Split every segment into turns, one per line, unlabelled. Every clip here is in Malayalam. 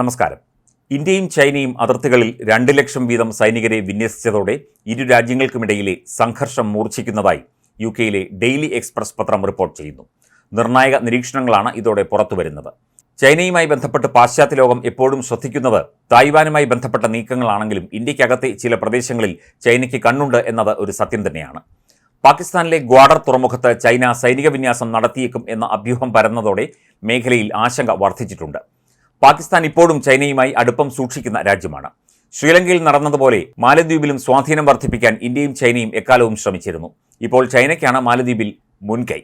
നമസ്കാരം. ഇന്ത്യയും ചൈനയും അതിർത്തികളിൽ രണ്ട് ലക്ഷം വീതം സൈനികരെ വിന്യസിച്ചതോടെ ഇരു രാജ്യങ്ങൾക്കുമിടയിലെ സംഘർഷം മൂർച്ഛിക്കുന്നതായി യു കെയിലെ ഡെയിലി എക്സ്പ്രസ് പത്രം റിപ്പോർട്ട് ചെയ്യുന്നു. നിർണായക നിരീക്ഷണങ്ങളാണ് ഇതോടെ പുറത്തുവരുന്നത് ചൈനയുമായി ബന്ധപ്പെട്ട് പാശ്ചാത്യ ലോകം എപ്പോഴും ശ്രദ്ധിക്കുന്നത് തായ്വാനുമായി ബന്ധപ്പെട്ട നീക്കങ്ങളാണെങ്കിലും ഇന്ത്യക്കകത്തെ ചില പ്രദേശങ്ങളിൽ ചൈനയ്ക്ക് കണ്ണുണ്ട് എന്നത് ഒരു സത്യം തന്നെയാണ്. പാകിസ്ഥാനിലെ ഗ്വാഡർ തുറമുഖത്ത് ചൈന സൈനിക വിന്യാസം നടത്തിയേക്കും എന്ന അഭ്യൂഹം പരന്നതോടെ മേഖലയിൽ ആശങ്ക വർദ്ധിച്ചിട്ടുണ്ട്. പാകിസ്ഥാൻ ഇപ്പോഴും ചൈനയുമായി അടുപ്പം സൂക്ഷിക്കുന്ന രാജ്യമാണ്. ശ്രീലങ്കയിൽ നടന്നതുപോലെ മാലദ്വീപിലും സ്വാധീനം വർദ്ധിപ്പിക്കാൻ ഇന്ത്യയും ചൈനയും എക്കാലവും ശ്രമിച്ചിരുന്നു. ഇപ്പോൾ ചൈനയ്ക്കാണ് മാലദ്വീപിൽ മുൻകൈ.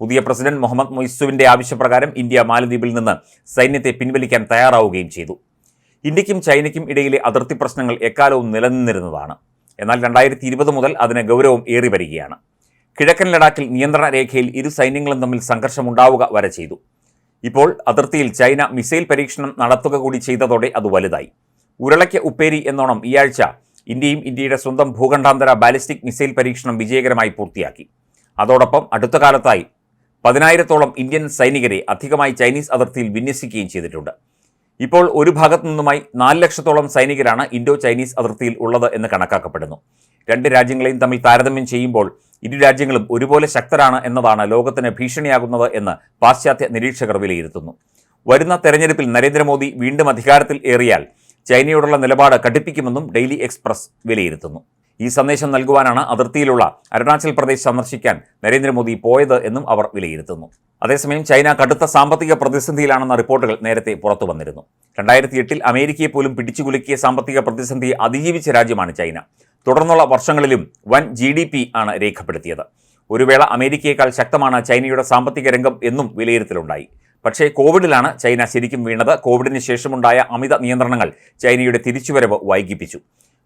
പുതിയ പ്രസിഡന്റ് മുഹമ്മദ് മൊയ്സുവിന്റെ ആവശ്യപ്രകാരം ഇന്ത്യ മാലദ്വീപിൽ നിന്ന് സൈന്യത്തെ പിൻവലിക്കാൻ തയ്യാറാവുകയും ചെയ്തു. ഇന്ത്യക്കും ചൈനയ്ക്കും ഇടയിലെ അതിർത്തി പ്രശ്നങ്ങൾ എക്കാലവും നിലനിന്നിരുന്നതാണ്. എന്നാൽ രണ്ടായിരത്തി ഇരുപത് മുതൽ അതിന് ഗൗരവം ഏറി വരികയാണ്. കിഴക്കൻ ലഡാക്കിൽ നിയന്ത്രണ രേഖയിൽ ഇരു സൈന്യങ്ങളും തമ്മിൽ സംഘർഷമുണ്ടാവുക വരെ ചെയ്തു. ഇപ്പോൾ അതിർത്തിയിൽ ചൈന മിസൈൽ പരീക്ഷണം നടത്തുക കൂടി ചെയ്തതോടെ അത് വലുതായി. ഉരുളയ്ക്ക് ഉപ്പേരി എന്നോണം ഈ ആഴ്ച ഇന്ത്യയും ഇന്ത്യയുടെ സ്വന്തം ഭൂഖണ്ഡാന്തര ബാലിസ്റ്റിക് മിസൈൽ പരീക്ഷണം വിജയകരമായി പൂർത്തിയാക്കി. അതോടൊപ്പം അടുത്ത കാലത്തായി പതിനായിരത്തോളം ഇന്ത്യൻ സൈനികരെ അധികമായി ചൈനീസ് അതിർത്തിയിൽ വിന്യസിക്കുകയും ചെയ്തിട്ടുണ്ട്. ഇപ്പോൾ ഒരു ഭാഗത്തു നിന്നുമായി നാല് ലക്ഷത്തോളം സൈനികരാണ് ഇൻഡോ ചൈനീസ് അതിർത്തിയിൽ ഉള്ളത് എന്ന് കണക്കാക്കപ്പെടുന്നു. രണ്ട് രാജ്യങ്ങളെയും തമ്മിൽ താരതമ്യം ചെയ്യുമ്പോൾ ഇരു രാജ്യങ്ങളും ഒരുപോലെ ശക്തരാണ് എന്നതാണ് ലോകത്തിന് ഭീഷണിയാകുന്നത് എന്ന് പാശ്ചാത്യ നിരീക്ഷകർ വിലയിരുത്തുന്നു. വരുന്ന തെരഞ്ഞെടുപ്പിൽ നരേന്ദ്രമോദി വീണ്ടും അധികാരത്തിൽ ഏറിയാൽ ചൈനയോടുള്ള നിലപാട് കടുപ്പിക്കുമെന്നും ഡെയിലി എക്സ്പ്രസ് വിലയിരുത്തുന്നു. ഈ സന്ദേശം നൽകുവാനാണ് അതിർത്തിയിലുള്ള അരുണാചൽ പ്രദേശ് സന്ദർശിക്കാൻ നരേന്ദ്രമോദി പോയത് എന്നും അവർ വിലയിരുത്തുന്നു. അതേസമയം ചൈന കടുത്ത സാമ്പത്തിക പ്രതിസന്ധിയിലാണെന്ന റിപ്പോർട്ടുകൾ നേരത്തെ പുറത്തു വന്നിരുന്നു. രണ്ടായിരത്തി എട്ടിൽ അമേരിക്കയെ പോലും പിടിച്ചുകുലുക്കിയ സാമ്പത്തിക പ്രതിസന്ധി അതിജീവിച്ച രാജ്യമാണ് ചൈന. തുടർന്നുള്ള വർഷങ്ങളിലും വൻ ജി ഡി പി ആണ് രേഖപ്പെടുത്തിയത്. ഒരു വേള അമേരിക്കയേക്കാൾ ശക്തമാണ് ചൈനയുടെ സാമ്പത്തിക രംഗം എന്നും വിലയിരുത്തലുണ്ടായി. പക്ഷേ കോവിഡിലാണ് ചൈന ശരിക്കും വീണത്. കോവിഡിന് ശേഷമുണ്ടായ അമിത നിയന്ത്രണങ്ങൾ ചൈനയുടെ തിരിച്ചുവരവ് വൈകിപ്പിച്ചു.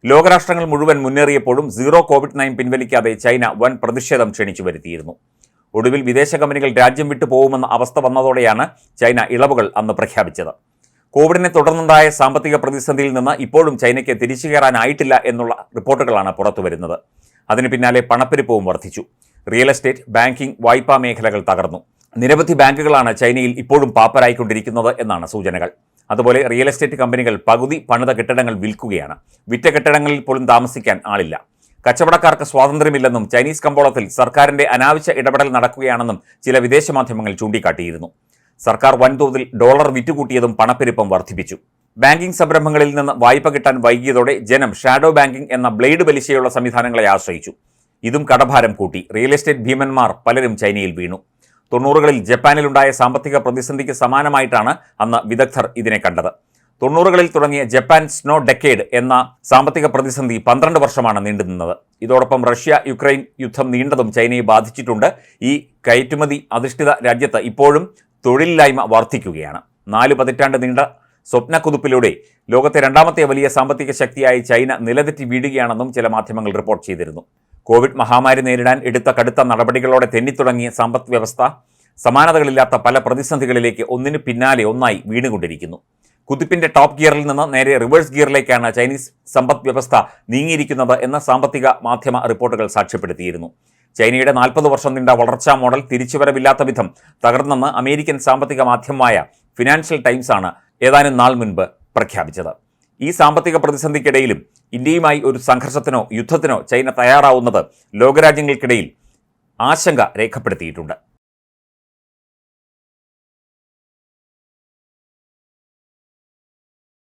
ലോകരാഷ്ട്രങ്ങൾ മുഴുവൻ മുന്നേറിയപ്പോഴും സീറോ കോവിഡ് നയൻ പിൻവലിക്കാതെ ചൈന വൻ പ്രതിഷേധം ക്ഷണിച്ചു വരുത്തിയിരുന്നു. ഒടുവിൽ വിദേശ കമ്പനികൾ രാജ്യം വിട്ടു പോകുമെന്ന അവസ്ഥ വന്നതോടെയാണ് ചൈന ഇളവുകൾ അന്ന് പ്രഖ്യാപിച്ചത്. കോവിഡിനെ തുടർന്നുണ്ടായ സാമ്പത്തിക പ്രതിസന്ധിയിൽ നിന്ന് ഇപ്പോഴും ചൈനയ്ക്ക് തിരിച്ചു കയറാനായിട്ടില്ല എന്നുള്ള റിപ്പോർട്ടുകളാണ് പുറത്തുവരുന്നത് അതിന് പിന്നാലെ പണപ്പെരുപ്പവും വർദ്ധിച്ചു. റിയൽ എസ്റ്റേറ്റ് ബാങ്കിംഗ് വായ്പാ മേഖലകൾ തകർന്നു. നിരവധി ബാങ്കുകളാണ് ചൈനയിൽ ഇപ്പോഴും പാപ്പരായിക്കൊണ്ടിരിക്കുന്നത് എന്നാണ് സൂചനകൾ. അതുപോലെ റിയൽ എസ്റ്റേറ്റ് കമ്പനികൾ പകുതി പണിത കെട്ടിടങ്ങൾ വിൽക്കുകയാണ്. വിറ്റ കെട്ടിടങ്ങളിൽ പോലും താമസിക്കാൻ ആളില്ല. കച്ചവടക്കാർക്ക് സ്വാതന്ത്ര്യമില്ലെന്നും ചൈനീസ് കമ്പോളത്തിൽ സർക്കാരിന്റെ അനാവശ്യ ഇടപെടൽ നടക്കുകയാണെന്നും ചില വിദേശ മാധ്യമങ്ങൾ ചൂണ്ടിക്കാട്ടിയിരുന്നു. സർക്കാർ വൻതോതിൽ ഡോളർ വിറ്റുകൂട്ടിയതും പണപ്പെരുപ്പം വർദ്ധിപ്പിച്ചു. ബാങ്കിംഗ് സംരംഭങ്ങളിൽ നിന്ന് വായ്പ കിട്ടാൻ വൈകിയതോടെ ജനം ഷാഡോ ബാങ്കിംഗ് എന്ന ബ്ലേഡ് പലിശയുള്ള സംവിധാനങ്ങളെ ആശ്രയിച്ചു. ഇതും കടഭാരം കൂട്ടി. റിയൽ എസ്റ്റേറ്റ് ഭീമന്മാർ പലരും ചൈനയിൽ വീണു. തൊണ്ണൂറുകളിൽ ജപ്പാനിലുണ്ടായ സാമ്പത്തിക പ്രതിസന്ധിക്ക് സമാനമായിട്ടാണ് അന്ന് വിദഗ്ധർ ഇതിനെ കണ്ടത്. തൊണ്ണൂറുകളിൽ തുടങ്ങിയ ജപ്പാൻ സ്നോ ഡെക്കേഡ് എന്ന സാമ്പത്തിക പ്രതിസന്ധി പന്ത്രണ്ട് വർഷമാണ് നീണ്ടുനിന്നത്. ഇതോടൊപ്പം റഷ്യ യുക്രൈൻ യുദ്ധം നീണ്ടതും ചൈനയെ ബാധിച്ചിട്ടുണ്ട്. ഈ കയറ്റുമതി അധിഷ്ഠിത രാജ്യത്ത് ഇപ്പോഴും തൊഴിലില്ലായ്മ വർദ്ധിക്കുകയാണ് നാല് പതിറ്റാണ്ട് നീണ്ട സ്വപ്നക്കുതിപ്പിലൂടെ ലോകത്തെ രണ്ടാമത്തെ വലിയ സാമ്പത്തിക ശക്തിയായി ചൈന നിലതെറ്റി വീഴുകയാണെന്നും ചില മാധ്യമങ്ങൾ റിപ്പോർട്ട് ചെയ്തിരുന്നു. കോവിഡ് മഹാമാരി നേരിടാൻ എടുത്ത കടുത്ത നടപടികളോടെ തെന്നിത്തുടങ്ങിയ സമ്പദ് വ്യവസ്ഥ സമാനതകളില്ലാത്ത പല പ്രതിസന്ധികളിലേക്ക് ഒന്നിന് പിന്നാലെ ഒന്നായി വീണുകൊണ്ടിരിക്കുന്നു. കുതിപ്പിന്റെ ടോപ്പ് ഗിയറിൽ നിന്ന് നേരെ റിവേഴ്സ് ഗിയറിലേക്കാണ് ചൈനീസ് സമ്പദ് വ്യവസ്ഥ നീങ്ങിയിരിക്കുന്നത് എന്ന സാമ്പത്തിക മാധ്യമ റിപ്പോർട്ടുകൾ സാക്ഷ്യപ്പെടുത്തിയിരുന്നു. ചൈനയുടെ നാൽപ്പത് വർഷം നീണ്ട വളർച്ചാ മോഡൽ തിരിച്ചുവരവില്ലാത്ത വിധം തകർന്നെന്ന് അമേരിക്കൻ സാമ്പത്തിക മാധ്യമമായ ഫിനാൻഷ്യൽ ടൈംസ് ആണ് ഏതാനും നാൾ മുൻപ് പ്രഖ്യാപിച്ചത്. ഈ സാമ്പത്തിക പ്രതിസന്ധിക്കിടയിലും ഇന്ത്യയുമായി ഒരു സംഘർഷത്തിനോ യുദ്ധത്തിനോ ചൈന തയ്യാറാവുന്നത് ലോകരാജ്യങ്ങൾക്കിടയിൽ ആശങ്ക രേഖപ്പെടുത്തിയിട്ടുണ്ട്.